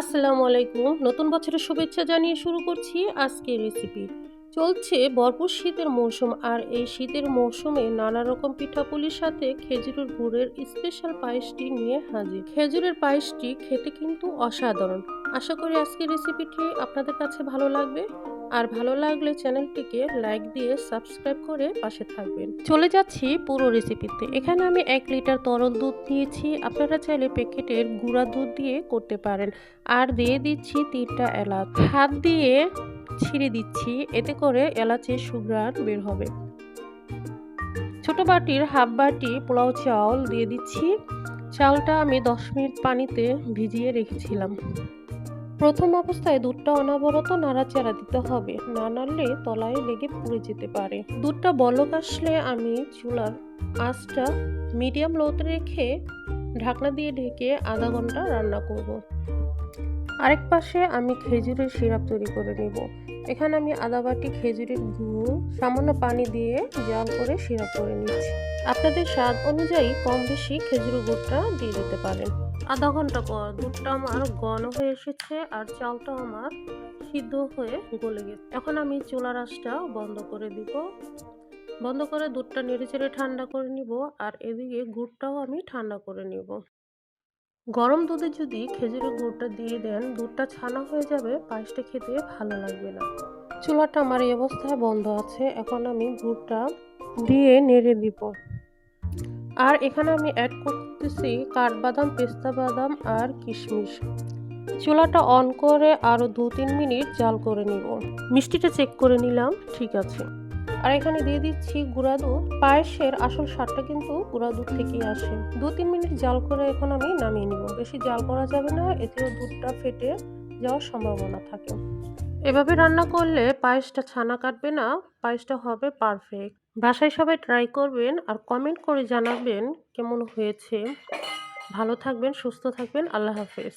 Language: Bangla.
আসসালামু আলাইকুম। নতুন বছরের শুভেচ্ছা জানিয়ে শুরু করছি আজকের রেসিপি চলছে ভরপুর শীতের মৌসুম আর এই শীতের মৌসুমে নানা রকম পিঠাপুলির সাথে খেজুরের গুড়ের স্পেশাল পায়েসটি নিয়ে হাজির। খেজুরের পায়েসটি খেতে কিন্তু অসাধারণ। আশা করি আজকের রেসিপিটি আপনাদের কাছে ভালো লাগবে। আর ভালো লাগলে চ্যানেলটিকে লাইক দিয়ে সাবস্ক্রাইব করে পাশে থাকবেন। চলে যাচ্ছি পুরো রেসিপিতে এখানে আমি এক লিটার তরল দুধ দিয়েছি আপনারা চাইলে প্যাকেটের গুঁড়া দুধ দিয়ে করতে পারেন। আর দিয়ে দিচ্ছি তিনটা এলাচ। হাত দিয়ে ছিঁড়ে দিচ্ছি। এতে করে এলাচের সুগ্রান বের হবে। ছোট বাটির হাফ বাটি পোলাও চাউল দিয়ে দিচ্ছি। চালটা আমি দশ মিনিট পানিতে ভিজিয়ে রেখেছিলাম। প্রথম অবস্থায় দুধটা অনাবরত নাড়াচাড়া দিতে হবে। না নাড়লে তলায় লেগে পুড়ে যেতে পারে। দুধটা বলক আসলে আমি চুলার আঁচটা মিডিয়াম লোতে রেখে ঢাকনা দিয়ে ঢেকে আধা ঘণ্টা রান্না করব। আরেক পাশে আমি খেজুরের সিরাপ তৈরি করে নিব। এখানে আমি আদা বাটি খেজুরের গুঁড়ো, সামান্য পানি দিয়ে জাল করে সিরাপ করে নিচ্ছি। আপনাদের স্বাদ অনুযায়ী কম বেশি খেজুরের গুড়টা দিয়ে দিতে পারেন। আধা ঘণ্টা পর দুধটা আমার ঘন হয়ে এসেছে আর চালটাও আমার সিদ্ধ হয়ে গলে গেছে। এখন আমি চুলার আঁচটা বন্ধ করে দিব। বন্ধ করে দুধটা নেড়ে চেড়ে ঠান্ডা করে নিব আর এদিকে গুড়টাও আমি ঠান্ডা করে নিব। গরম দুধে যদি খেজুরের গুড়টা দিয়ে দেন, দুধটা ছানা হয়ে যাবে, পায়েসটা খেতে ভালো লাগবে না। চুলাটা আমার এই অবস্থায় বন্ধ আছে, এখন আমি গুড়টা দিয়ে নেড়ে দিব। আর এখানে আমি অ্যাড করতেছি কাঠবাদাম, পেস্তা বাদাম আর কিশমিশ। চুলাটা অন করে আরও দু তিন মিনিট জাল করে নিব। মিষ্টিটা চেক করে নিলাম, ঠিক আছে। আর এখানে দিয়ে দিচ্ছি গুঁড়া দুধ। পায়েসের আসল স্বাদটা কিন্তু গুঁড়া দুধ থেকেই আসে। দু তিন মিনিট জাল করে এখন আমি নামিয়ে নিব। বেশি জাল করা যাবে না, এতেও দুধটা ফেটে যাওয়ার সম্ভাবনা থাকে। এভাবে রান্না করলে পায়েসটা ছানা কাটবে না, পায়েসটা হবে পারফেক্ট বাসায় সবাই ট্রাই করবেন আর কমেন্ট করে জানাবেন কেমন হয়েছে। ভালো থাকবেন, সুস্থ থাকবেন, আল্লাহ হাফেজ।